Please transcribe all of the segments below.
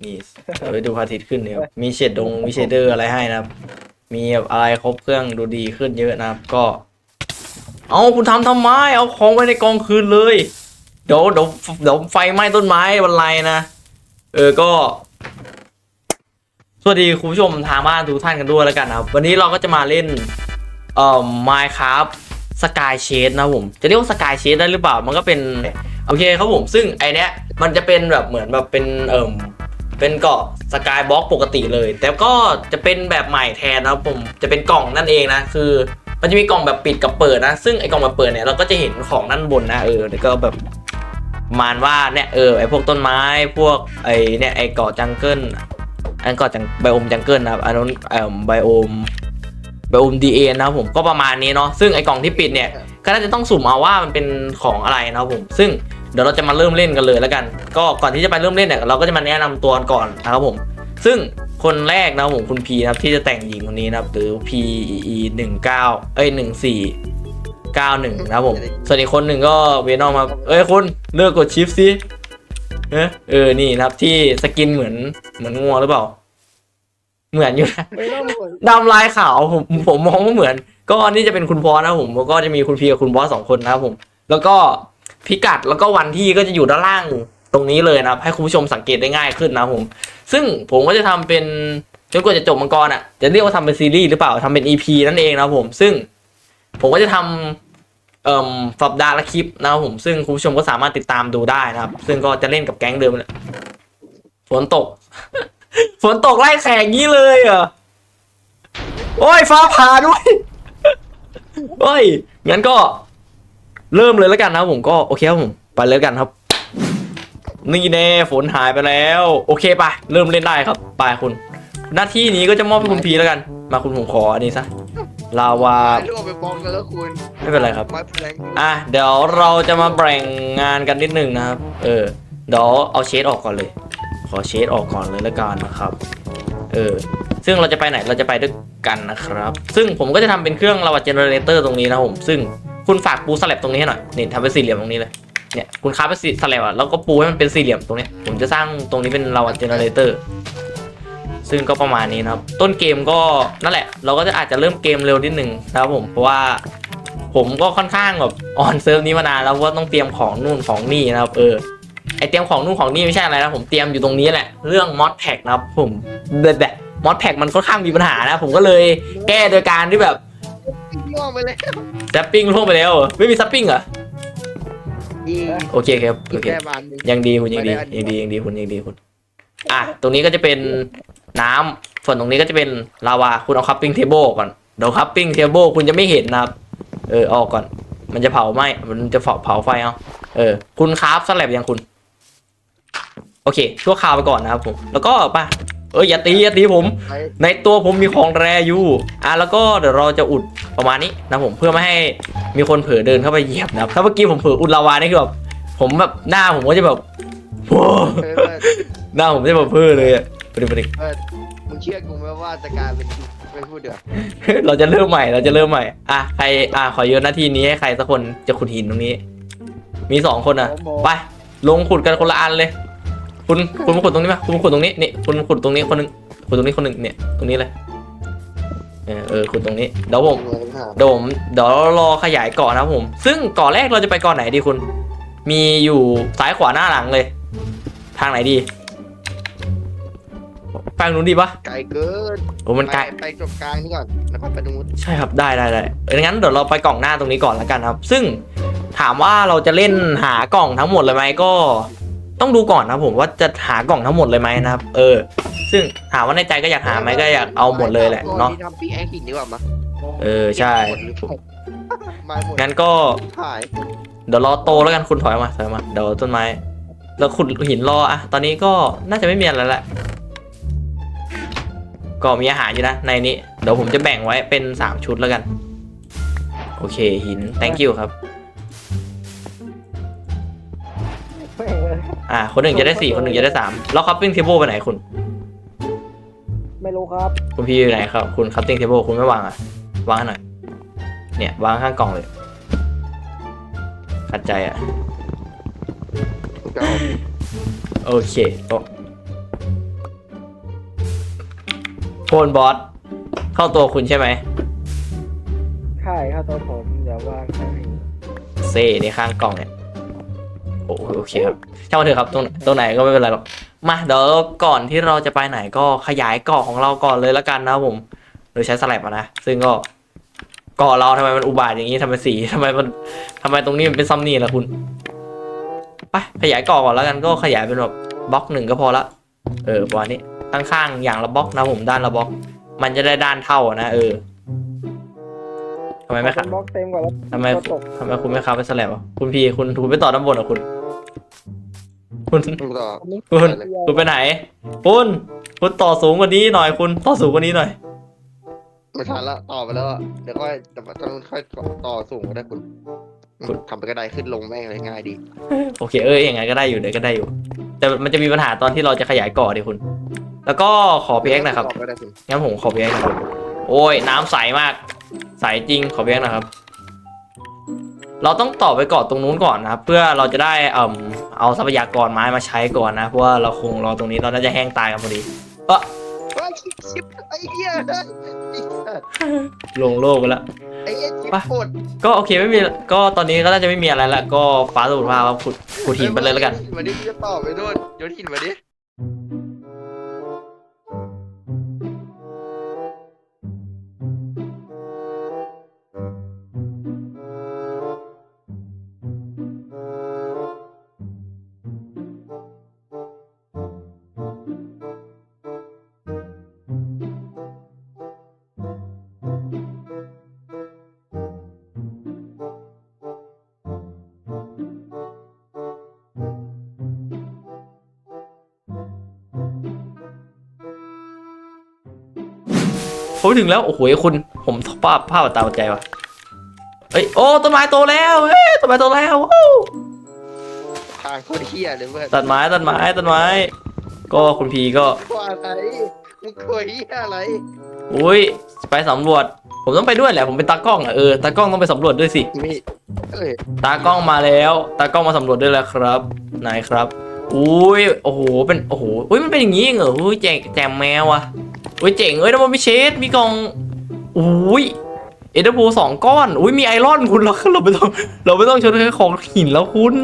นี่เอาไปดูพระอาทิตย์ขึ้นเนี่ยครับมีเชดดงมีเชดเดอร์อะไรให้นะครับ มีแบบอะไรครบเครื่องดูดีขึ้นเยอะนะครับ ก็ เอาคุณทำทำไมเอาของไว้ในกองคืนเลยเดี๋ยวเดี๋ยวเดี๋ยวไฟไหม้ต้นไม้บรรลัยนะ เออก็ สวัสดีคุณผู้ชมทางบ้านทุกท่านกันด้วยแล้วกันนะครับ วันนี้เราก็จะมาเล่น เอ่อ Minecraft Sky Shade นะครับผม จะเรียกว่า Sky Shade ได้หรือเปล่า มันก็เป็น โอเคครับผม ซึ่งไอเนี้ยมันจะเป็นแบบเหมือนแบบเป็นเอ่ม เป็นเกาะสกายบล็อกปกติเลย แต่ก็จะเป็นแบบใหม่แทนนะครับผมจะเป็นกล่องนั่นเองนะคือมันจะมีกล่องแบบปิดกับเปิดนะ ซึ่งไอ้กล่องแบบเปิดเนี่ยเราก็จะเห็นของด้านบนนะเออแล้วก็แบบมานว่าเนี่ยเออไอ้พวกต้นไม้พวกไอ้เนี่ยไอ้เกาะจังเกิลอันเกาะจังไบโอมจังเกิลนะครับอันนู้นเอ่อไบโอมไบโอมดีเอ็นะครับผมก็ประมาณนี้เนาะซึ่งไอ้กล่องที่ปิดเนี่ยก็น่าจะต้องสุ่มเอาว่ามันเป็นของอะไรนะครับผม ซึ่ง เดี๋ยวเราจะมาเริ่มเล่นกันเลยแล้วกัน ก็ก่อนที่จะไปเริ่มเล่นเนี่ยเราก็จะมาแนะนำตัวกันก่อนนะครับผม ซึ่งคนแรกนะครับผมคุณพีนะครับที่จะแต่งหญิงคนนี้นะครับหรือ P E หนึ่งเก้าเอ้ยหนึ่งสี่เก้าหนึ่งนะครับผม ส่วนอีกคนหนึ่งก็เวนอมครับ เอ้ยคุณเลือกกดชิปสิเออเออ นี่นะครับที่สกินเหมือนเหมือนงัวหรือเปล่า เหมือนอยู่นะไม่ต้องห่วงดำลายขาวผมผมมองว่าเหมือน ก็นี่จะเป็นคุณพอนะครับผมแล้วก็จะมีคุณพีกับคุณบอสสองคนนะครับผม แล้วก็ พิกัดแล้วก็วันที่ก็จะอยู่ด้านล่างตรงนี้เลยนะครับ ให้คุณผู้ชมสังเกตได้ง่ายขึ้นนะผม ซึ่งผมก็จะทำเป็นจนกว่าจะจบมังกรอะ จะเรียกว่าทำเป็นซีรีส์หรือเปล่าทำเป็น EP นั่นเองนะผม ซึ่งผมก็จะทำเอ่อสัปดาห์ละคลิปนะครับผม ซึ่งคุณผู้ชมก็สามารถติดตามดูได้นะครับ ซึ่งก็จะเล่นกับแก๊งเดิมแหละฝนตก ฝนตกไล่แข่งงี้เลยเหรอโอ้ยฟ้าผ่าด้วยโอ้ยงั้นก็ เริ่มเลยแล้วกันนะครับผมก็โอเคครับผมไปเลยแล้วกันครับ นี่แน่ฝนหายไปแล้ว โอเคไปเริ่มเล่นได้ครับไปคุณ หน้าที่นี้ก็จะมอบให้คุณพีแล้วกัน มาคุณผมขออันนี้ซะลาวาถ่ายรูปไปบล็อกแล้วคุณไม่เป็นไรครับ มาแพลงอะเดี๋ยวเราจะมาแบ่งงานกันนิดหนึ่งนะครับ เออเดี๋ยวเอาเชดออกก่อนเลย ขอเชดออกก่อนเลยละกันนะครับ เออ ซึ่งเราจะไปไหนเราจะไปด้วยกันนะครับ ซึ่งผมก็จะทำเป็นเครื่องลาวาเจเนเรเตอร์ตรงนี้นะครับผมซึ่ง คุณฝากปูสลับตรงนี้ให้หน่อยนี่ทำเป็นสี่เหลี่ยมตรงนี้เลยเนี่ยคุณค้าเป็นสี่สลับอะแล้วก็ปูให้มันเป็นสี่เหลี่ยมตรงนี้ผมจะสร้างตรงนี้เป็นลาวาเจเนเรเตอร์ซึ่งก็ประมาณนี้นะครับ ต้นเกมก็นั่นแหละ เราก็จะอาจจะเริ่มเกมเร็วนิดหนึ่งนะครับผมเพราะว่าผมก็ค่อนข้างแบบออนเซิร์ฟนี้มานานแล้วว่าต้องเตรียมของนู่นของนี่นะครับเออไอเตรียมของนู่นของนี่ไม่ใช่อะไรนะผมเตรียมอยู่ตรงนี้แหละเรื่องมอดแพ็กนะครับผมเด็ดมอดแพ็กมันค่อนข้างมีปัญหานะ ผมก็เลยแก้โดยการที่แบบ ล่วงไปเลยแซปปิ้งล่วงไปแล้วเหรอไม่มีซัปปิ้งเหรอ อีโอเคครับ อีโอเค แค่บานหนึงยังดีคุณยังดียังดียังดีคุณยังดีคุณอะตรงนี้ก็จะเป็นน้ำส่วนตรงนี้ก็จะเป็นลาวาคุณเอาคัพปิ้งเทเบิลก่อนเดี๋ยวคัพปิ้งเทเบิลคุณจะไม่เห็นนะครับ เออเอาออกก่อน มันจะเผาไหมมันจะเผาเผาไฟเอาเออ คุณคราฟสแลบยังคุณ โอเคชั่วคราวไปก่อนนะครับผมแล้วก็ไป่ะ เอออย่าตีอย่าตีผมไปในตัวผมมีของแรอยู่อะแล้วก็เดี๋ยวเราจะอุดประมาณนี้นะผมเพื่อไม่ให้มีคนเผลอเดินเข้าไปเหยียบนะครับถ้าเมื่อกี้ผมเผลออุดลาวานี่คือแบบผมแบบหน้าผมก็จะแบบโว้เออเปิดหน้าผมจะแบบเพ้อเลยอะไปดิไปดิเปิดมึงเชื่อกูไหมว่าจะกลายเป็นเป็นผู้เดือดเราจะเริ่มใหม่เราจะเริ่มใหม่อะใครอะขอโยนหน้าที่นี้ให้ใครสักคนจะขุดหินตรงนี้ มีสองคนอะไปลงขุดกันคนละอันเลย คุณคุณมาขุดตรงนี้มาคุณมาขุดตรงนี้นี่คุณขุดตรงนี้คนหนึงขุดตรงนี้คนหนึ่งเนี่ยตรงนี้เลยเออเออขุดตรงนี้เดี๋ยวผมเดี๋ยวผมเดี๋ยวรอขยายเกาะนะครับผม ซึ่งเกาะแรกเราจะไปเกาะไหนดีคุณ มีอยู่ซ้ายขวาหน้าหลังเลย ทางไหนดีไปทางนู้นดีปะไกลเกินโอ้มันไกลปไปจบกลางนี่ก่อน แล้วก็ไปตรงนู้นใช่ครับได้ได้ได้เอองั้นเดี๋ยวเราไปกล่องหน้าตรงนี้ก่อนแล้วกันครับ ซึ่งถามว่าเราจะเล่นหากล่องทั้งหมดเลยไหมก็ ต้องดูก่อนนะผมว่าจะหากล่องทั้งหมดเลยไหมนะครับ เออ ซึ่งถามว่าในใจก็อยากหาไหมก็อยากเอาหมดเลยแหละเนาะที่ทำปีแอคหินดีกว่ามั้ยเออใช่หมดหรือเปล่าไม่หมดงั้นก็ถ่ายเดี๋ยวรอโตแล้วกันคุณถอยมาถอยมาเดี๋ยวต้นไม้แล้วขุดหินรออะตอนนี้ก็น่าจะไม่มีอะไรแล้วแหละก็มีอาหารอยู่นะในนี้ เดี๋ยวผมจะแบ่งไว้เป็นสามชุดแล้วกัน โอเคหิน thank you ครับ อ่า คนหนึ่งจะได้สี่คนหนึ่งจะได้สามแล้วคัพปิ้งเทเบิลไปไหนคุณ ไม่รู้ครับ คุณพี่อยู่ไหนครับ คุณคัพปิ้งเทเบิลคุณไม่วางอะ วางให้หน่อย เนี่ยวางข้างกล่องเลย ขัดใจอะก็เอาโอเคโอ้คนบอส เข้าตัวคุณใช่ไหม ใช่ครับตัวผม เดี๋ยวว่าใครเซ่ในข้างกล่องเนี่ย โอเคครับช่างมันเถอะครับตรงตรงไหนก็ไม่เป็นไรหรอกมาเดี๋ยวก่อนที่เราจะไปไหนก็ขยายเกาะของเราก่อนเลยแล้วกันนะครับผมโดยใช้สแลบนะซึ่งก็เกาะเราทำไมมันอุบาทอย่างนี้ทำไมสีทำไมมันทำไมตรงนี้มันเป็นซัมนี่ล่ะคุณไปขยายเกาะก่อนแล้วกันก็ขยายเป็นแบบบล็อกหนึ่งก็พอละเออประมาณนี้ข้างๆอย่างละบล็อกนะผมด้านละบล็อก มันจะได้ด้านเท่านะเออำไมไม่ครับ บล็อกเต็มกว่าแล้วทำไมตัวตกทำไมคุณไม่ค้าไปสแลบอะคุณพีคุณคุณไปต่อด้านบนเหรอะคุณ คุณมึงต่ออันนี้คุณ คุณไปไหน คุณ คุณต่อสูงกว่านี้หน่อย คุณต่อสูงกว่านี้หน่อย ไม่ทันละต่อไปแล้วอะเดี๋ยวค่อยเดี๋ยวต้องค่อยต่อสูงก็ได้คุณคุณ ทำไปนกระไดขึ้นลงแม่งเลยง่ายดีโอเคเออยังไงก็ได้อยู่เดี๋ยวก็ได้อยู่ แต่มันจะมีปัญหาตอนที่เราจะขยายก่อดิคุณ แล้วก็ขอพีเอ็กนะครับ ต่อก็ได้คุณงั้นผมขอพีเอ็กนะครับ โอ้ยน้ำใสมาก ใสจริงขอพีเอ็กนะครับ เราต้องต่อไปเกาะตรงนู้นก่อนนะครับ เพื่อเราจะได้เอ่มเอาทรัพยากรไม้มาใช้ก่อนนะ เพราะว่าเราคงรอตรงนี้เราน่าจะแห้งตายกันพอดีเออไอ้ชิปไอ้เหี้ยไอ้สัสลงโลกไปแล้วไอ้เหี้ยชิปไปปวดก็โอเคไม่มีก็ตอนนี้ก็น่าจะไม่มีอะไรละก็ฟ้าสมุทรภาพครับขุดขุดหินไปเลยแล้วกันมาดิจะต่อไปด้วยโยนหินมาดิ ผมถึงแล้ว โอ้โหคุณผมภาพภาพตามใจว่ะเอ้ยโอ้ต้นไม้โตแล้วเอ้ยต้นไม้โตแล้วโอ้ทางโคตรเหี้ยเลยเพื่อนตัดไม้ตัดไม้ต้นไม้ ก็คุณพีก็กลัวอะไรมึงกลัวเหี้ยอะไรอุ้ยไปสำรวจ ผมต้องไปด้วยแหละผมเป็นตากล้องอะเออตากล้องต้องไปสำรวจด้วยสิมีเอ้ยตากล้องมาแล้วตากล้องมาสำรวจด้วยแล้วครับไหนครับอุ้ยโอ้โหเป็นโอ้โหอุ้ยมันเป็นอย่างนี้เองเหรออุ้ยแจกแจมแมวอะ อุ้ยเจ๋งเอ้ยน้ำมันมีเชดมีกล่องอุ้ยเอเดอร์โบสองก้อนอุ้ยมีไอรอนคุณเราเราไม่ต้องเราไม่ต้องใช้แค่ของหินแล้วคุณ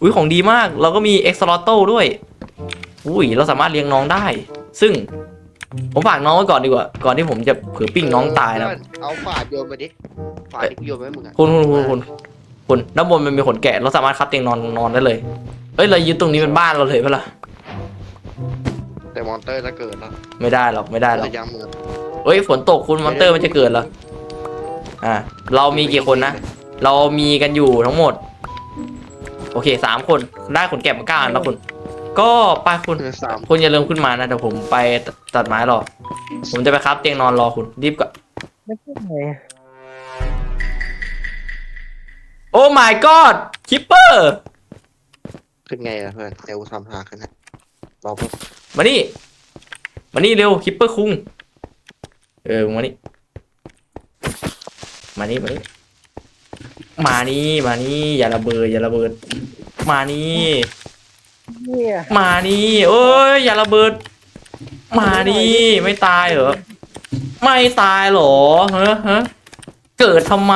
อุ้ยของดีมาก เราก็มีเอ็กซ์ลอตโต้ด้วยอุ้ยเราสามารถเลี้ยงน้องได้ ซึ่งผมฝากน้องไว้ก่อนดีกว่า ก่อนที่ผมจะเผื่อปิ้งน้องตายนะเพื่อเอาฝาดโยนมาดิฝาดที่กูโยนมาให้มึงอะคุณคุณคุณคุณคุณด้านบนมันมีขนแกะ เราสามารถคับเตียงนอนนอนได้เลย เอ้ยเรายึดตรงนี้เป็นบ้านเราเลยเปะล่า แต่มอนเตอร์จะเกิดแล้วไม่ได้หรอกไม่ได้หรอกจะย้ำมือเอ้ยฝนตกคุณมอนเตอร์มันจะเกิดเหรออ่าเรามีกี่คนนะ เรามีกันอยู่ทั้งหมด โอเคสามคนได้ขนแกะมาเก้าอันแล้วคุณก็ไปคุณสามคุณอย่าลืมขึ้นมานะเดี๋ยวผมไปตัดไม้รอ ผมจะไปคับเตียงนอนรอคุณรีบก่อนไม่ใช่ไงโอ้ my god คิปเปอร์ ขึ้นไงล่ะเพื่อนเดี๋ยวกูทำหาขึ้นนะรอเพื่อน มานี่ มานี่เร็วคิปเปอร์คุง เออมานี่ มานี่ มานี่ มานี่มานี่ อย่าระเบิดอย่าระเบิด มานี่ เนี่ยมานี่เอ้ยอย่าระเบิด มานี่ไม่ตายเหรอ ไม่ตายเหรอฮะฮะเกิดทำไม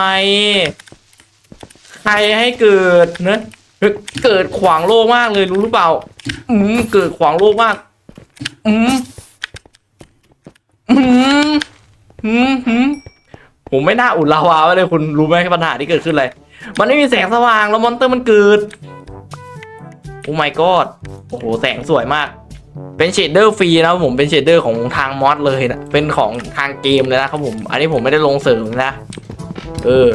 ใครให้เกิดเนะเกิดขวางโลกมากเลยรู้หรือเปล่า อืมเกิดขวางโลกมาก อืมอืมอืมอืมผมไม่น่าอุดลาวาไว้เลยคุณรู้ไหมปัญหาที่เกิดขึ้นอะไร มันไม่มีแสงสว่างแล้วมอนเตอร์มันเกิด โอ้ my god โอ้โหแสงสวยมาก เป็นเชดเดอร์ฟรีนะครับผมเป็นเชดเดอร์ของทางมอดเลยนะ เป็นของทางเกมเลยนะครับผม อันนี้ผมไม่ได้ลงเสริมนะ เออ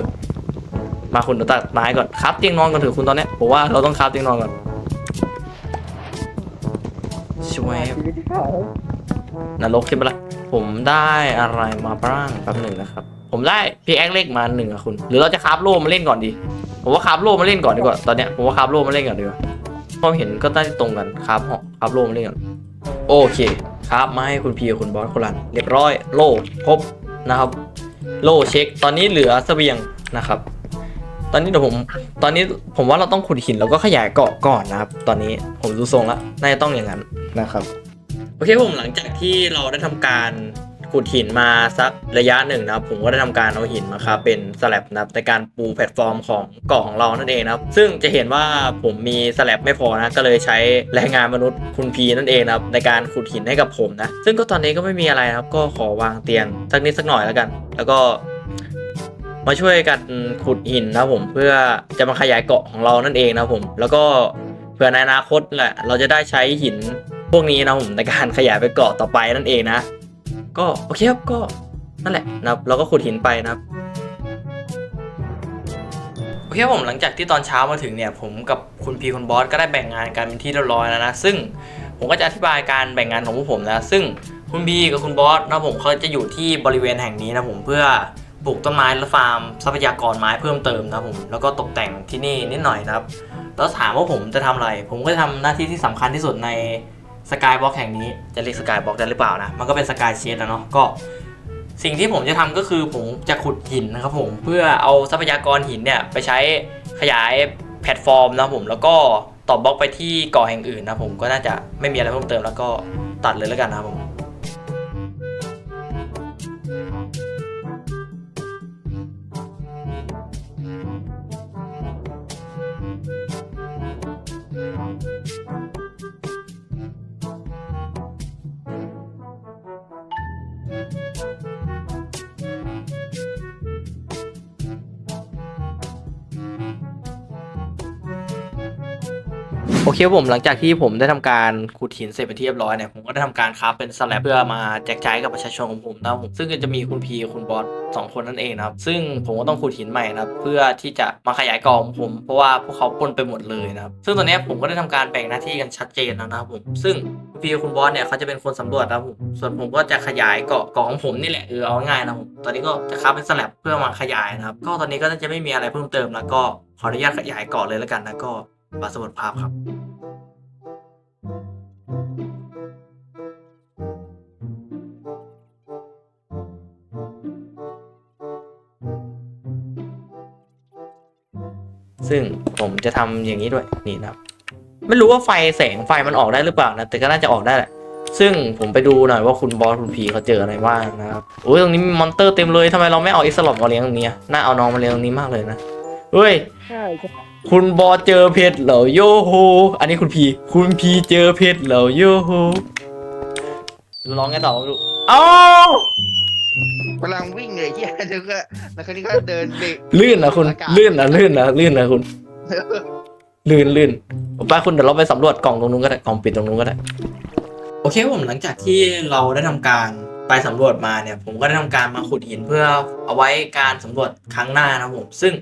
มาคุณตัดไม้ก่อนครับเตียงนอนก่อนเถอะคุณตอนนี้ผมว่าเราต้องครับเตียงนอนก่อน ช่วยชีวิตที่ผ่านนรกใช่ไหมล่ะผมได้อะไรมาบ้างแป๊บหนึ่งนะครับ ผมได้พีแอคเล็กมาหนึ่งอะคุณ หรือเราจะคราฟโล่มาเล่นก่อนดี ผมว่าคราฟโล่มาเล่นก่อนดีกว่าตอนเนี้ยผมว่าคราฟโล่มาเล่นก่อนดีกว่าความเห็นก็ได้ตรงกันคราฟเหาะคราฟโล่มาเล่นก่อนโอเคคราฟมาให้คุณพีกับคุณบอสคนละอันเรียบร้อยโล่ครบนะครับ โล่เช็คตอนนี้เหลือเสบียงนะครับ ตอนนี้เดี๋ยวผม ตอนนี้ผมว่าเราต้องขุดหินแล้วก็ขยายเกาะก่อนนะครับ ตอนนี้ผมดูทรงแล้วน่าจะต้องอย่างนั้นนะครับ โอเคผมหลังจากที่เราได้ทำการขุดหินมาสักระยะหนึ่งนะครับ ผมก็ได้ทำการเอาหินมาครับเป็นสแลบนะครับในการปูแพลตฟอร์มของเกาะของเรานั่นเองนะครับ ซึ่งจะเห็นว่าผมมีสแลบไม่พอนะ ก็เลยใช้แรงงานมนุษย์คุณพีนั่นเองนะครับในการขุดหินให้กับผมนะ ซึ่งก็ตอนนี้ก็ไม่มีอะไรนะครับ ก็ขอวางเตียงสักนิดสักหน่อยแล้วกัน แล้วก็ มาช่วยกันขุดหินนะผมเพื่อจะมาขยายเกาะของเรานั่นเองนะผม แล้วก็เพื่อในอนาคตแหละเราจะได้ใช้หินพวกนี้นะผมในการขยายไปเกาะต่อไปนั่นเองนะ ก็โอเคครับก็นั่นแหละนะครับเราก็ขุดหินไปนะครับโอเคครับผมหลังจากที่ตอนเช้ามาถึงเนี่ยผมกับคุณพีคุณบอสก็ได้แบ่งงานกันเป็นที่เรียบร้อยแล้วนะซึ่งผมก็จะอธิบายการแบ่งงานของพวกผมนะซึ่งคุณพีกับคุณบอสนะผมเขาจะอยู่ที่บริเวณแห่งนี้นะผมเพื่อ ปลูกต้นไม้และฟาร์มทรัพยากรไม้เพิ่มเติมนะครับผมแล้วก็ตกแต่งที่นี่นิดหน่อยนะครับแล้วถามว่าผมจะทำอะไร ผมก็จะทำหน้าที่ที่สำคัญที่สุดในสกายบล็อกแห่งนี้จะเรียกสกายบล็อกได้หรือเปล่านะมันก็เป็นสกายเชดนะเนาะก็ สิ่งที่ผมจะทำก็คือผมจะขุดหินนะครับผมเพื่อเอาทรัพยากรหินเนี่ยไปใช้ขยายแพลตฟอร์มนะผมแล้วก็ต่อบล็อกไปที่เกาะแห่งอื่นนะผมก็น่าจะไม่มีอะไรเพิ่มเติมแล้วก็ตัดเลยแล้วกันนะครับผม โอเคผมหลังจากที่ผมได้ทำการขุดหินเสร็จเป็นที่เรียบร้อยเนี่ยผมก็ได้ทำการคราฟเป็นสแลบเพื่อมาแจกจ่ายให้กับประชาชนของผมนะครับผมซึ่งก็จะมีคุณพีคุณบอสสองคนนั่นเองนะครับซึ่งผมก็ต้องขุดหินใหม่นะครับเพื่อที่จะมาขยายกองของผม เพราะว่าพวกเขาปนไปหมดเลยนะครับซึ่งตอนนี้ผมก็ได้ทำการแบ่งหน้าที่กันชัดเจนแล้วนะครับผมซึ่งคุณพีคุณบอสเนี่ยเขาจะเป็นคนสำรวจนะครับผมส่วนผมก็จะขยายเกาะเกาะของผมนี่แหละเออเอาง่ายนะครับผมตอนนี้ก็จะคราฟเป็นสแลบเพื่อมาขยายนะครับก็ตอนนี้ก็จะไม่มีอะไรเพิ่มเติมแล้วก็ขออนุญาตขยายเกาะเลยแล้วกันนะก็ มาสมุดภาพครับซึ่งผมจะทำอย่างนี้ด้วยนี่นะครับ ไม่รู้ว่าไฟแสงไฟมันออกได้หรือเปล่านะแต่ก็น่าจะออกได้แหละซึ่งผมไปดูหน่อยว่าคุณบอสคุณพีเขาเจออะไรบ้างนะครับโอ้ยตรงนี้มีมอนเตอร์เต็มเลยทำไมเราไม่เอาอิสลอมมาเลี้ยงตรงนี้อะน่าเอาน้องมาเลี้ยงตรงนี้มากเลยนะเฮ้ยใช่ คุณบอสเจอเพชรเหรอโยโฮอันนี้คุณพี คุณพีเจอเพชรเหรอโยโฮร้องไงต่อไม่รู้เอ้ากำลังวิ่งเลยเฮียเดี๋ยวก็แล้วคนนี้ก็เดินเบรกลื่นนะคุณอากาศลื่นนะลื่นนะลื่นนะคุณ ลื่นลื่นไปคุณเดี๋ยวเราไปสำรวจกล่องตรงนู้นก็ได้ กล่องปิดตรงนู้นก็ได้ โอเคครับผมหลังจากที่เราได้ทำการไปสำรวจมาเนี่ย ผมก็ได้ทำการมาขุดหินเพื่อเอาไว้การสำรวจครั้งหน้านะครับผม ซึ่ง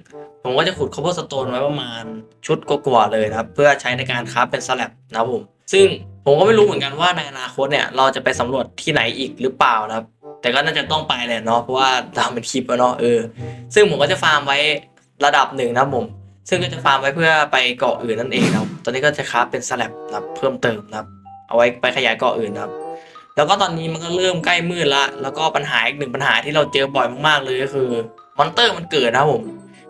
ผมก็จะขุดคอ b เ e อร์สโตนไว้ประมาณชุดกว่าๆเลยนะครับ เพื่อใช้ในการคราฟเป็นสแลบนะครับผม ซึ่งผมก็ไม่รู้เหมือนกันว่าในอนาคตเนี่ยเราจะไปสำรวจที่ไหนอีกหรือเปล่านะครับ แต่ก็น่าจะต้องไปแหละเนาะเพราะว่าตามเป็นคลิปอะเนาะเออ ซึ่งผมก็จะฟาร์มไว้ระดับหนึ่งนะครับผม ซึ่งก็จะฟาร์มไว้เพื่อไปเกาะอื่นนั่นเองนะครับ ตอนนี้ก็จะคราฟเป็นสแลบนะครับเพิ่มเติมนะครับ เอาไว้ไปขยายเกาะอื่นนะครับแล้วก็ตอนนี้มันก็เริ่มใกล้มืดละ แล้วก็ปัญหาอีกหนึ่งปัญหาที่เราเจอบ่อยมากๆเลยก็คือ มอนเตอร์มันเกิดนะผม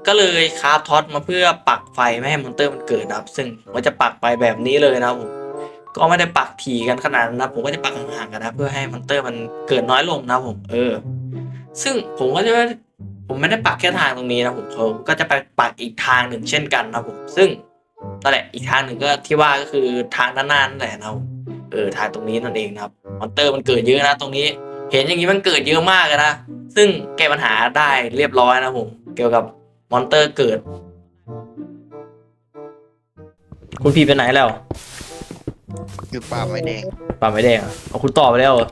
ก็เลยคราฟท็อตมาเพื่อปักไฟไม่ให้มอนเตอร์มันเกิดนะครับ ซึ่งผมก็จะปักไปแบบนี้เลยนะครับผมก็ไม่ได้ปักถี่กันขนาดนั้นนะผมก็จะปักห่างๆกันนะเพื่อให้มอนเตอร์มันเกิดน้อยลงนะผมเออ ซึ่งผมก็จะผมไม่ได้ปักแค่ทางตรงนี้นะผมเขาก็จะไปปักอีกทางหนึ่งเช่นกันนะผมซึ่งนั่นแหละอีกทางหนึ่งก็ที่ว่าก็คือทางด้านหน้านั่นแหละนะเออทางตรงนี้นั่นเองนะครับมอนเตอร์มันเกิดเยอะนะตรงนี้ เห็นอย่างนี้มันเกิดเยอะมากนะซึ่งแก้ปัญหาได้เรียบร้อยนะผมเกี่ยวกับ มอนเตอร์เกิด คุณพีไปไหนแล้วอยู่ป่าไม้แดงป่าไม่แดงอะเอาคุณต่อไปแล้วเหรอ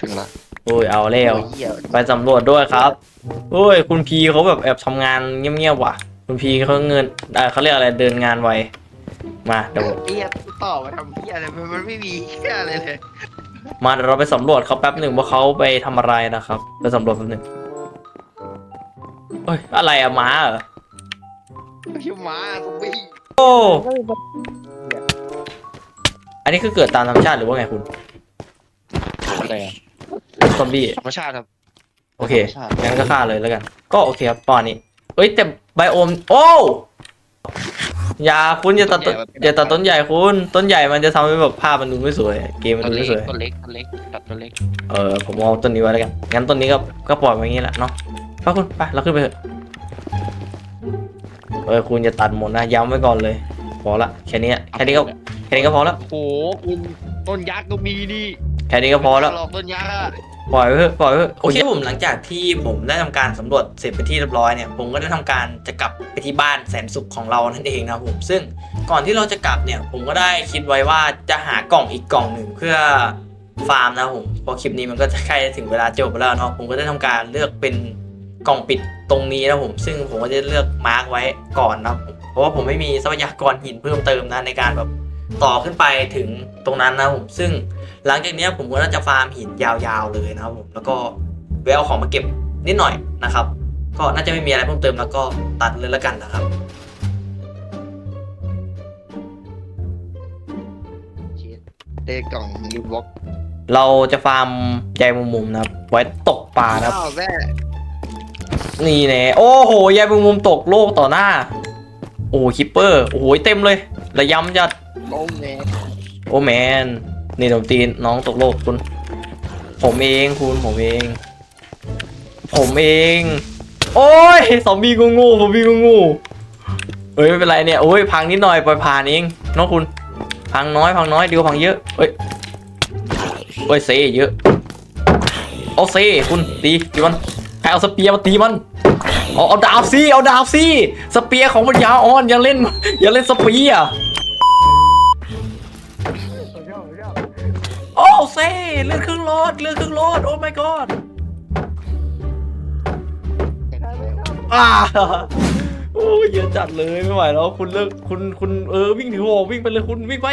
ถึงละโอ้ยเอาแล้ว โอ้ยเหี้ยไปสำรวจด้วยครับโอ้ย คุณพีเขาแบบแอบทำงานเงียบๆว่ะ คุณพีเขาเงินอ่าเขาเรียกอะไรเดินงานไวมาเดี๋ยวเฮียต่อมาทำเฮียอะไรมันมันไม่มีเฮียอะไรเลย มาเดี๋ยวเราไปสำรวจเขาแป๊บหนึ่งว่าเขาไปทำอะไรนะครับ ไปสำรวจแป๊บหนึ่ง เฮ้ยอะไรอะหมาเหรอชิวม้าซอมบี้โอ้ก็มีคนอันนี้คือเกิดตามธรรมชาติหรือว่าไงคุณอะไรอะซอมบี้ธรรมชาติครับ โอเคใช่งั้นก็ฆ่าเลยแล้วกัน ก็โอเคครับตอนนี้เอ้ยแต่ไบโอมโอ้อย่าคุณอย่าตัดต้นอย่าตัดต้นใหญ่คุณต้นใหญ่มันจะทำให้แบบภาพมันดูไม่สวย เกมมันต้นดูเล็ไม่กสวยต้นเล็กต้นเล็กตัดต้นเล็กเออผมเอาต้นนี้ไว้แล้วกันงั้นต้นนี้ก็ก็ปล่อยไว้อย่างนี้แหละเนาะ ไปคุณไปเราขึ้นไปเถอะเออคุณอย่าตัดหมดนะย้ำไว้ก่อนเลย พอละแค่นี้แค่นี้ก็แค่นี้ก็พอแล้วโอ้โหคุณต้นยักษ์ก็มีนี่แค่นี้ก็พอแล้ว หลอกต้นยักษ์อะปล่อยไว้เถอะปล่อยไว้เถอะโอเคผมหลังจากที่ผมได้ทำการสำรวจเสร็จเป็นที่เรียบร้อยเนี่ยผมก็ได้ทำการจะกลับไปที่บ้านแสนสุขของเรานั่นเองนะครับผมซึ่งก่อนที่เราจะกลับเนี่ยผมก็ได้คิดไว้ว่าจะหากล่องอีกกล่องหนึ่งเพื่อฟาร์มนะครับผมเพอคลิปนี้มันก็จะใกล้ถึงเวลาจบแล้วเนาะผมก็ได้ทำการเลือกเป็น กล่องปิดตรงนี้นะครับผม ซึ่งผมก็จะเลือกมาร์กไว้ก่อนนะครับผมเพราะว่าผมไม่มีทรัพยากรหินเพิ่มเติมนะในการแบบต่อขึ้นไปถึงตรงนั้นนะครับผม ซึ่งหลังจากเนี้ยผมก็น่าจะฟาร์มหินยาวๆเลยนะครับผมแล้วก็แวะเอาของมาเก็บนิดหน่อยนะครับ ก็น่าจะไม่มีอะไรเพิ่มเติมแล้วก็ตัดเลยแล้วกันนะครับเด็กกล่องรีบล็อกเราจะฟาร์มใยมุมๆนะครับไว้ตกปลานะครับ อ้าวแม่ นี่แน่โอ้โหใยมุมๆตกโลกต่อหน้า โอ้คิปเปอร์โอ้โหเต็มเลยระยำจัดโอ้แม่โอ้แมนนี่ผมตีน้องตกโลกคุณ ผมเองคุณผมเอง ผมเอง โอ้ยซอมบี้กูงูซอมบี้กูงูเอ้ยไม่เป็นไรเนี่ยโอ้ยพังนิดหน่อยปล่อยผ่านเองน้องคุณ พังน้อยพังน้อยดีกว่าพังเยอะเอ้ยเอ้ยเซเยอะเอาเซคุณตีตีมันใค รเอาสเปียร์มาตีมันเอาเอาดาบซีเอาดาบซีสเปียร์ของมันยาวอ่อนอย่าเล่นอย่าเล่นสเปียร์โอ้เซ่เลือดครึ่งโลดเลือดครึ่งโลดโอ้ my god อ่าโอ้เยอะจัดเลยไม่ไหวแล้วคุณเลิกคุณคุณเออวิ่งถือโอวิ่งไปเลยคุณวิ่งไป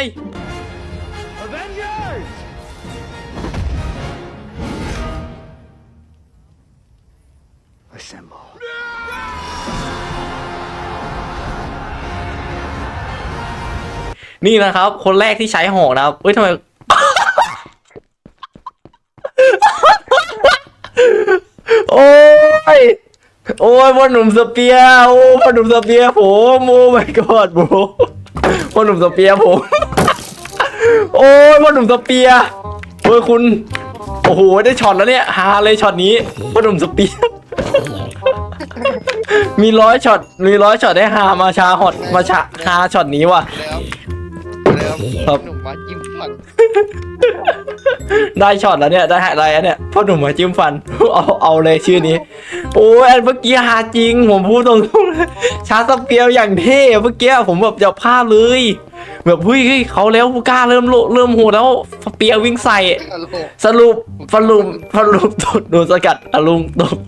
นี่นะครับ คนแรกที่ใช้หอกนะครับเอ้ยทำไม โอ้ย โอ้ยพ่อหนุ่มสเปียร์โอ้พ่อหนุ่มสเปียร์ผมโอ้ my god โบพ่อหนุ่มสเปียร์ผม โอ้ยพ่อหนุ่มสเปียร์โอ้ยคุณ โอ้โห ได้ช็อตแล้วเนี่ย ฮาเลยช็อตนี้พ่อหนุ่มสเปียร์มีร้อยช็อต มีร้อยช็อตได้ฮามาชาฮอตมาชาฮาช็อตนี้ว่ะ ครับ หนุ่มมาจิ้มฟันได้ช็อตแล้วเนี่ย ได้อะไรอันเนี่ยพ่อหนุ่มมาจิ้มฟัน เอาเอาเลยชื่อนี้ โอ้ยอันเมื่อกี้หาจริง ผมพูดตรงๆชาร์จสเปียวอย่างเท่เมื่อกี้ผมแบบจะพลาดเลย แบบเฮ้ยเฮ้ยเขาแล้วกล้าเริ่มโลเริ่มโหดแล้วสเปียววิ่งใส่ ฮัลโหลสรุปสรุปสรุปโดนโดนสกัดอลุงตก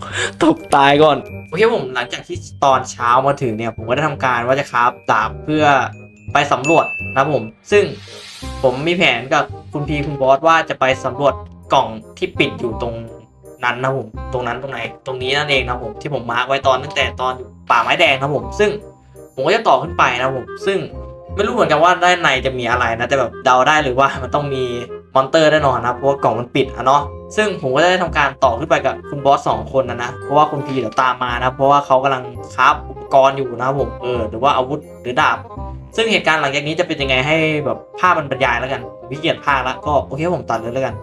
ตกตายก่อน โอเคผมหลังจากที่ตอนเช้ามาถึงเนี่ย ผมก็ได้ทำการว่าจะคราฟดาบเพื่อ ไปสำรวจนะผม ซึ่งผมมีแผนกับคุณพีคุณบอสว่าจะไปสำรวจกล่องที่ปิดอยู่ตรงนั้นนะผมตรงนั้นตรงไหน ตรงนี้นั่นเองนะผมที่ผมมาร์กไว้ตอนตั้งแต่ตอนอยู่ป่าไม้แดงนะผม ซึ่งผมก็จะต่อขึ้นไปนะผม ซึ่งไม่รู้เหมือนกันว่าด้านในจะมีอะไรนะแต่แบบเดาได้เลยว่ามันต้องมีมอนเตอร์แน่นอนนะเพราะว่ากล่องมันปิดอะเนาะซึ่งผมก็ได้ทำการต่อขึ้นไปกับคุณบอสสองคนนะนะเพราะว่าคุณพีเดี๋ยวตามมานะเพราะว่าเขากำลังคราฟอุปกรณ์อยู่นะผมเออหรือว่าอาวุธหรือดาบ ซึ่งเหตุการณ์หลังจากนี้จะเป็นยังไงให้แบบภาพมันบรรยายแล้วกันผมขี้เกียจภาคแล้วก็โอเคผมตัดเลยแล้วกัน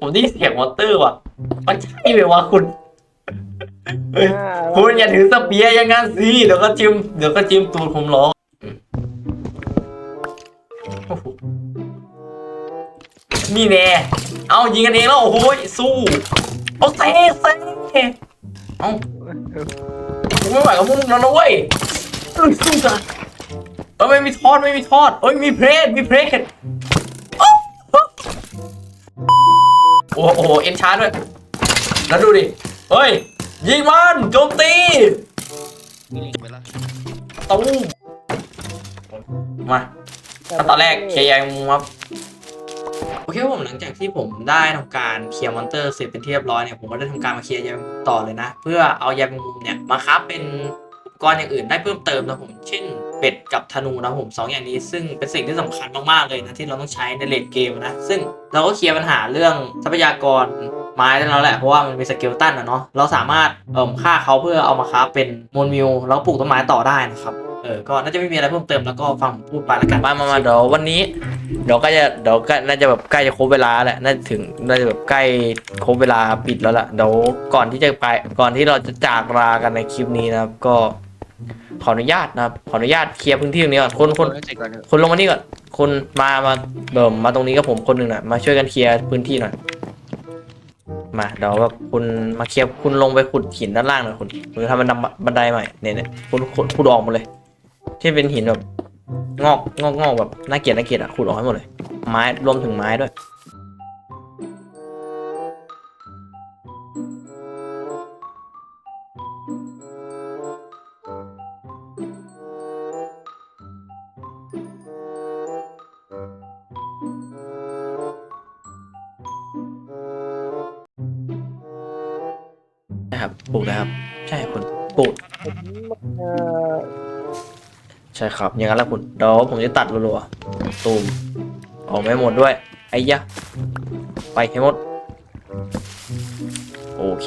ผมได้ยินเสียงมอนเตอร์ว่ะมันใช่ไหมวะคุณเฮ้ยคุณอย่าถือสเปียร์อย่างนั้นสิเดี๋ยวก็จิ้มเดี๋ยวก็จิ้มตูดผมหรอกโอ้โหนี่แน่เอายิงกันเองแล้วโอ้โหสู้ เอาเซ่เซ่เอา กูไม่ไหวกับพวกมึงแล้วนะเว้ยเอ้ยสู้กันเอ้ยไม่มีทอดไม่มีทอดเอ้ยมีเพลทมีเพลทโอ้โหโอ้โหเอ็นชาร์ด้วย แล้วดูดิ เฮ้ย ยิงมันโจมตีมีลิงไหมล่ะตู้มมาขั้นตอนแรกเคลียร์ใยมุมครับ โอเคผมหลังจากที่ผมได้ทำการเคลียร์มอนเตอร์เสร็จเป็นที่เรียบร้อยเนี่ยผมก็ได้ทำการมาเคลียร์ยมุมต่อเลยนะ เพื่อเอาใยมุมเนี่ยมาคับเป็นอุปกรณ์อย่างอื่นได้เพิ่มเติมนะผมเช่นเป็ดกับธนูนะผมสองอย่างนี้ซึ่งเป็นสิ่งที่สำคัญมากๆเลยนะที่เราต้องใช้ในเลดเกมนะ ซึ่งเราก็เคลียร์ปัญหาเรื่องทรัพยากรไม้ได้แล้วแหละเพราะว่ามันมีสเกลตันอะเนาะเราสามารถเอ่มฆ่าเขาเพื่อเอามาคราฟเป็นโมนมิวแล้วปลูกต้นไม้ต่อได้นะครับ เออก็น่าจะไม่มีอะไรเพิ่มเติมแล้วก็ฟังผมพูดไปแล้วกันมามามาเดี๋ยววันนี้เดี๋ยวก็จะเดี๋ยวก็น่าจะแบบใกล้จะครบเวลาแหละน่าจะถึงน่าจะแบบใกล้ครบเวลาปิดแล้วล่ะเดี๋ยวก่อนที่จะไปก่อนที่เราจะจากลากันในคลิปนี้นะครับ ก็ขออนุญาตนะครับขออนุญาตเคลียร์พื้นที่ตรงนี้ก่อนคนคน เสร็จก่อนเถอะคุณลงมานี่ก่อนคุณมา มาเบิ่มมาตรงนี้กับผมคนหนึ่งหน่อย มาช่วยกันเคลียร์พื้นที่หน่อย มาเดี๋ยวแบบคุณมาเคลียร์คุณลงไปขุดหินด้านล่างหน่อยคุณคุณทำบันไดบันไดใหม่เนี่ยเนี่ยคุณขุดขุดออกหมดเลย ที่เป็นหินแบบงอกงอกงอกแบบน่าเกลียดน่าเกลียดอะขุดออกให้หมดเลย ไม้รวมถึงไม้ด้วย นะครับปลูกนะครับ ใช่คุณปลูก เอ่อ ใช่ครับ อย่างนั้นแหละคุณเดี๋ยวผมจะตัดรัวๆตูมออกไม่หมดด้วย ไอ้ยะ ไปให้หมด โอเค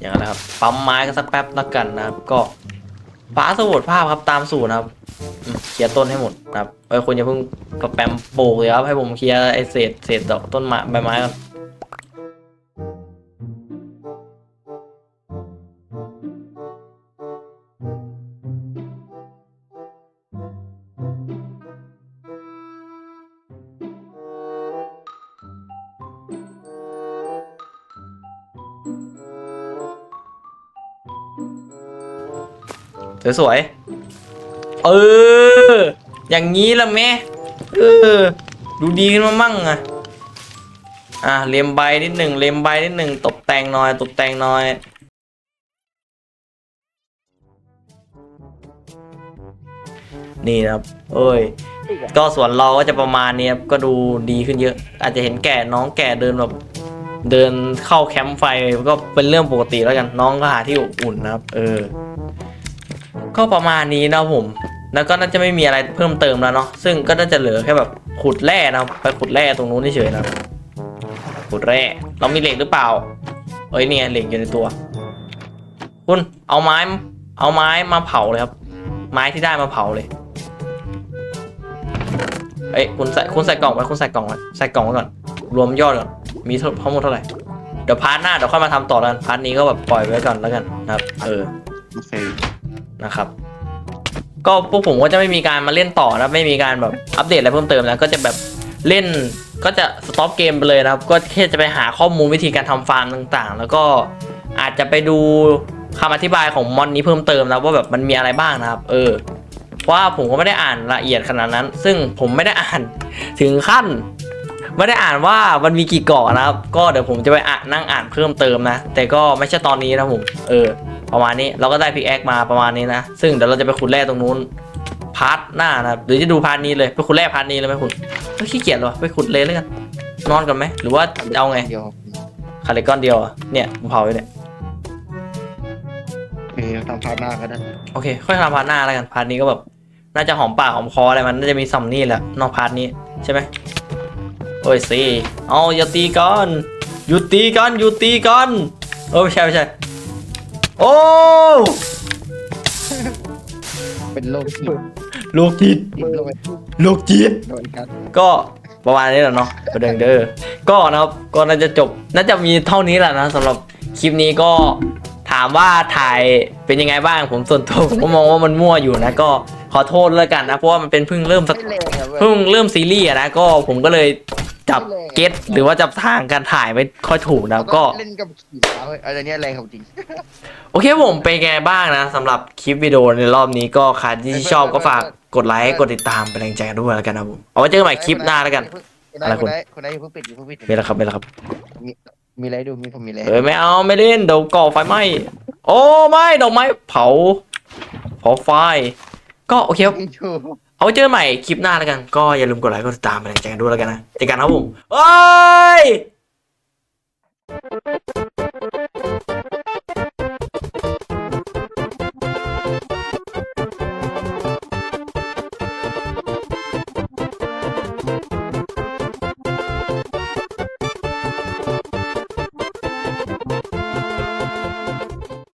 อย่างนั้นแหละครับ ปั๊มไม้กันสักแป๊บแล้วกันนะครับ ก็ฟ้าสมุดภาพครับตามสูตรนะครับเคลียร์ต้นให้หมดนะครับเออคุณอย่าเพิ่งสแปมปลูกเลยครับ ให้ผมเคลียร์ไอ้เศษเศษดอกต้นไม้ใบไม้ก่อน สวยๆเออ อย่างนี้ละแม่เออ ดูดีขึ้นมามั่งอะอะเลียมใบนิดหนึ่งเลียมใบนิดหนึ่งตกแต่งหน่อยตกแต่งหน่อยนี่นะครับ เอ้ยอีกอะก็ส่วนเราก็จะประมาณนี้ครับ ก็ดูดีขึ้นเยอะ อาจจะเห็นแก่น้องแก่เดินแบบ เดินเข้าแคมป์ไฟก็เป็นเรื่องปกติแล้วกัน น้องก็หาที่อบอุ่นนะครับ เออ ก็ประมาณนี้นะผม แล้วก็น่าจะไม่มีอะไรเพิ่มเติมแล้วเนาะ ซึ่งก็น่าจะเหลือแค่แบบขุดแร่นะไปขุดแร่ตรงนู้นเฉยๆนะขุดแร่ เรามีเหล็กหรือเปล่า เอ้ยเนี่ยเหล็กอยู่ในตัว คุณเอาไม้ เอาไม้มาเผาเลยครับ ไม้ที่ได้มาเผาเลย เอ้ยคุณใส่คุณใส่กล่องไว้คุณใส่กล่องไว้ใส่กล่องไว้ก่อน รวมยอดก่อน มีทั้งทั้งหมดเท่าไหร่ เดี๋ยวพาร์ทหน้าเดี๋ยวค่อยมาทำต่อแล้วกันพาร์ทนี้ก็แบบปล่อยไว้ก่อนแล้วกันนะครับ เออ โอเค นะครับ ก็พวกผมก็จะไม่มีการมาเล่นต่อนะไม่มีการแบบอัปเดตอะไรเพิ่มเติมนะก็จะแบบเล่นก็จะสต็อปเกมไปเลยนะครับ ก็แค่จะไปหาข้อมูลวิธีการทำฟาร์มต่างๆ แล้วก็อาจจะไปดูคำอธิบายของมอนนี้เพิ่มเติมนะว่าแบบมันมีอะไรบ้างนะครับ เออเพราะว่าผมก็ไม่ได้อ่านละเอียดขนาดนั้น ซึ่งผมไม่ได้อ่านถึงขั้นไม่ได้อ่านว่ามันมีกี่เกาะนะครับ ก็เดี๋ยวผมจะไปอ่านนั่งอ่านเพิ่มเติมนะ แต่ก็ไม่ใช่ตอนนี้นะผม เออ ประมาณนี้เราก็ได้พิกแอคมาประมาณนี้นะ ซึ่งเดี๋ยวเราจะไปขุดแร่ตรงนู้นพาร์ทหน้านะครับหรือจะดูพาร์ทนี้เลยไปขุดแร่พาร์ทนี้เลยไหมคุณไม่ขี้เกียจหรอไปขุดเลยแล้วกันนอนกันไหมหรือว่าเอาไงเดียวคาร์เลก้อนเดียวอะเนี่ยผมเผาอยู่เนี่ยโอเคทำพาร์ทหน้าก็ได้โอเค ค่อยทำพาร์ทหน้าแล้วกันพาร์ทนี้ก็แบบน่าจะหอมปากหอมคออะไรมันน่าจะมีซัมนี่แหละนอกพาร์ทนี้ใช่ไหมโอ้ยสิเอาอย่าตีกันหยุดตีกันหยุดตีกันเออไม่ใช่ไม่ใช่ โอ้เป็นโรคจิตลูกจิตจิตโรคลูกจิต โดนกันก็ประมาณนี้แหละเนาะประเด็นเด้อก็นะครับก็น่าจะจบน่าจะมีเท่านี้แหละนะสำหรับคลิปนี้ก็ถามว่าถ่ายเป็นยังไงบ้างผมส่วนตัวผมก็มองว่ามันมั่วอยู่นะก็ขอโทษแล้วกันนะเพราะว่ามันเป็นเพิ่งเริ่มสักไม่แรงอะเว้ยเพิ่งเริ่มซีรีส์อะนะก็ผมก็เลย จับเก็ตหรือว่าจับทางการถ่ายไม่ค่อยถูกนะก็เล่นกับขี่ม้าเว้ยอันนี้แรงของจริง โอเคผมเป็นไงบ้างนะสำหรับคลิปวิดีโอในรอบนี้ก็ใครที่ชอบก็ฝากกดไลค์กดติดตามเป็นแรงใจกันด้วยแล้วกันนะผมเอาไว้เจอกันใหม่คลิปหน้าแล้วกันคนไหนอะไรคคุณนไหนคนไหนอย่าเพิ่งปิดอย่าเพิ่งปิดไม่ละครับไม่ละครับมีอะไรดูมีผมมีอะไรเออไม่เอาไม่เล่นเดี๋ยวก่อไฟไหม้โอ้ไม่ดอกไม้เผาเผาไฟก็โอเคครับมีชู เอาเจอใหม่คลิปหน้าแล้วกัน ก็อย่าลืมกดไลค์กดติดตามเป็นกำลังใจกันด้วยแล้วกันนะเจอกันครับผมเอ้ย